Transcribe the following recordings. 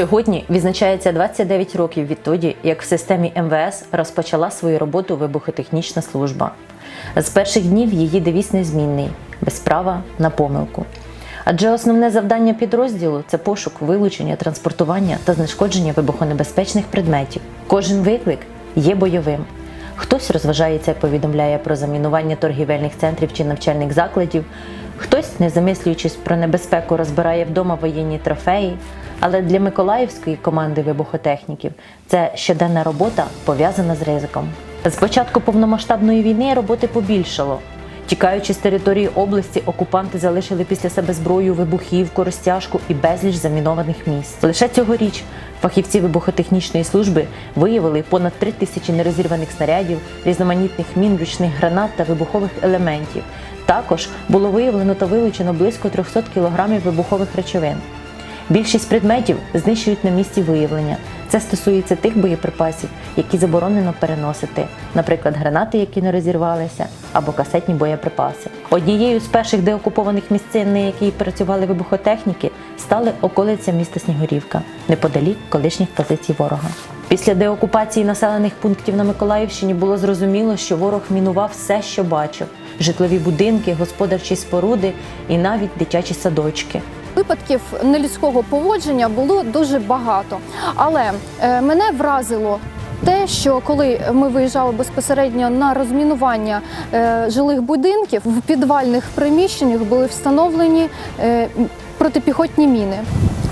Сьогодні відзначається 29 років відтоді, як в системі МВС розпочала свою роботу вибухотехнічна служба. З перших днів її девіз незмінний без права на помилку. Адже основне завдання підрозділу це пошук, вилучення, транспортування та знешкодження вибухонебезпечних предметів. Кожен виклик є бойовим. Хтось розважається і повідомляє про замінування торгівельних центрів чи навчальних закладів, хтось, не замислюючись про небезпеку, розбирає вдома воєнні трофеї. Але для миколаївської команди вибухотехніків це щоденна робота пов'язана з ризиком. З початку повномасштабної війни роботи побільшало. Тікаючи з території області, окупанти залишили після себе зброю, вибухівку, розтяжку і безліч замінованих місць. Лише цьогоріч фахівці вибухотехнічної служби виявили понад три тисячі нерозірваних снарядів, різноманітних мін, ручних гранат та вибухових елементів. Також було виявлено та вилучено близько 300 кілограмів вибухових речовин. Більшість предметів знищують на місці виявлення. Це стосується тих боєприпасів, які заборонено переносити, наприклад, гранати, які не розірвалися, або касетні боєприпаси. Однією з перших деокупованих місцин, на якій працювали вибухотехніки, стали околиця міста Снігурівка, неподалік колишніх позицій ворога. Після деокупації населених пунктів на Миколаївщині було зрозуміло, що ворог мінував все, що бачив: житлові будинки, господарчі споруди і навіть дитячі садочки. Випадків нелюдського поводження було дуже багато, але е, мене вразило. Те, що коли ми виїжджали безпосередньо на розмінування е, жилих будинків, в підвальних приміщеннях були встановлені е, протипіхотні міни.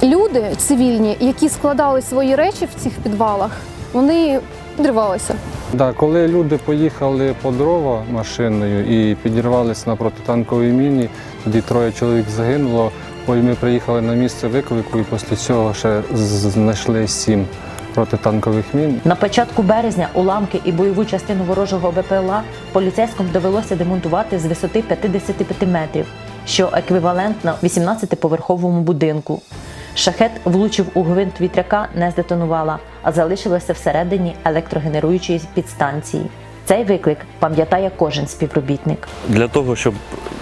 Люди цивільні, які складали свої речі в цих підвалах, вони підривалися. Да, коли люди поїхали по дрова машиною і підірвалися на протитанковій міні, тоді троє чоловік загинуло. Ми приїхали на місце виклику і після цього ще знайшли сім протитанкових мін. На початку березня уламки і бойову частину ворожого БПЛА поліцейським довелося демонтувати з висоти 55 метрів, що еквівалентно 18-поверховому будинку. Шахет влучив у гвинт вітряка, не здетонувала, а залишилося всередині електрогенеруючої підстанції. Цей виклик пам'ятає кожен співробітник. Для того, щоб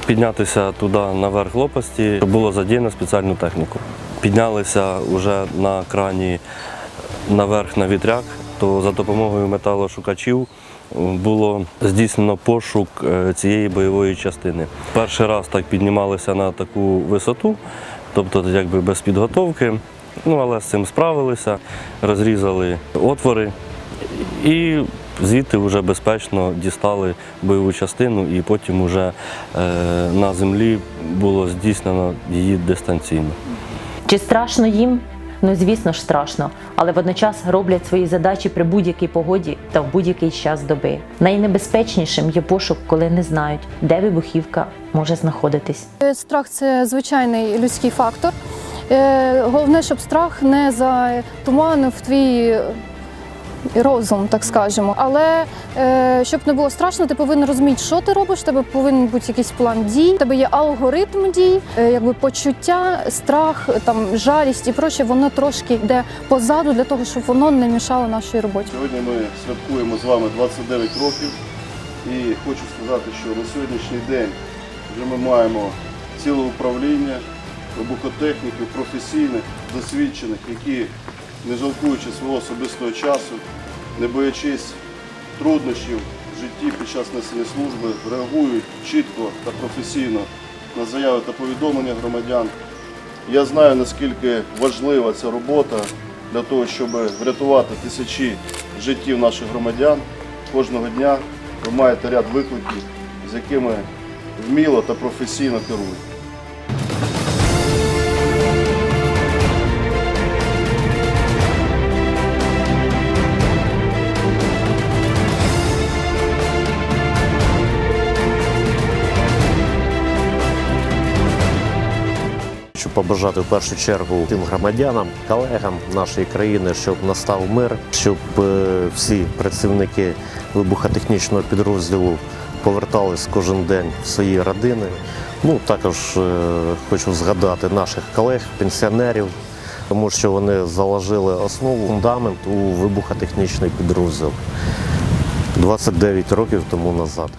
піднятися туди наверх лопасті, було задіяно спеціальну техніку. Піднялися вже на крані наверх на вітряк, то за допомогою металошукачів е, було здійснено пошук е, цієї бойової частини. Перший раз так піднімалися на таку висоту, тобто якби без підготовки. Ну, але з цим справилися, розрізали отвори і звідти вже безпечно дістали бойову частину, і потім вже е, на землі було здійснено її дистанційно. Чи страшно їм? Ну, звісно ж, страшно, але водночас роблять свої задачі при будь-якій погоді та в будь-який час доби. Найнебезпечнішим є пошук, коли не знають, де вибухівка може знаходитись. Е, Страх це звичайний людський фактор. Е, Головне, щоб страх не затуманив твій розум, так скажемо. Але е, щоб не було страшно, ти повинен розуміти, що ти робиш. Тебе повинен бути якийсь план дій. Тебе є алгоритм дій, е, якби почуття, страх, там жалість і проще, воно трошки йде позаду для того, щоб воно не мішало нашій роботі. Сьогодні ми святкуємо з вами 29 років і хочу сказати, що на сьогоднішній день вже ми маємо ціле управління вибухотехніків, професійних, досвідчених, які, не жалкуючи свого особистого часу, не боячись труднощів в житті під час несення служби, реагують чітко та професійно на заяви та повідомлення громадян. Я знаю, наскільки важлива ця робота для того, щоб врятувати тисячі життів наших громадян. Кожного дня ви маєте ряд викликів, з якими вміло та професійно керують. Побажати в першу чергу тим громадянам, колегам нашої країни, щоб настав мир, щоб е, всі працівники вибухотехнічного підрозділу повертались кожен день в свої родини. Ну також е, хочу згадати наших колег, пенсіонерів, тому що вони заложили основу фундамент у вибухотехнічний підрозділ 29 років тому назад.